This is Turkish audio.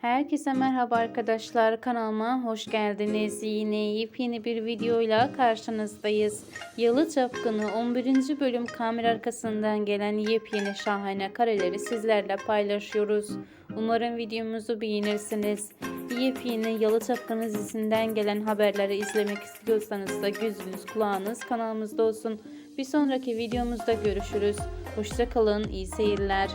Herkese merhaba arkadaşlar kanalıma hoş geldiniz. Yine yepyeni bir videoyla karşınızdayız. Yalı Çapkını 11. bölüm kamera arkasından gelen yepyeni şahane kareleri sizlerle paylaşıyoruz. Umarım videomuzu beğenirsiniz. Yepyeni Yalı Çapkını dizisinden gelen haberleri izlemek istiyorsanız da gözünüz kulağınız kanalımızda olsun. Bir sonraki videomuzda görüşürüz. Hoşçakalın, iyi seyirler.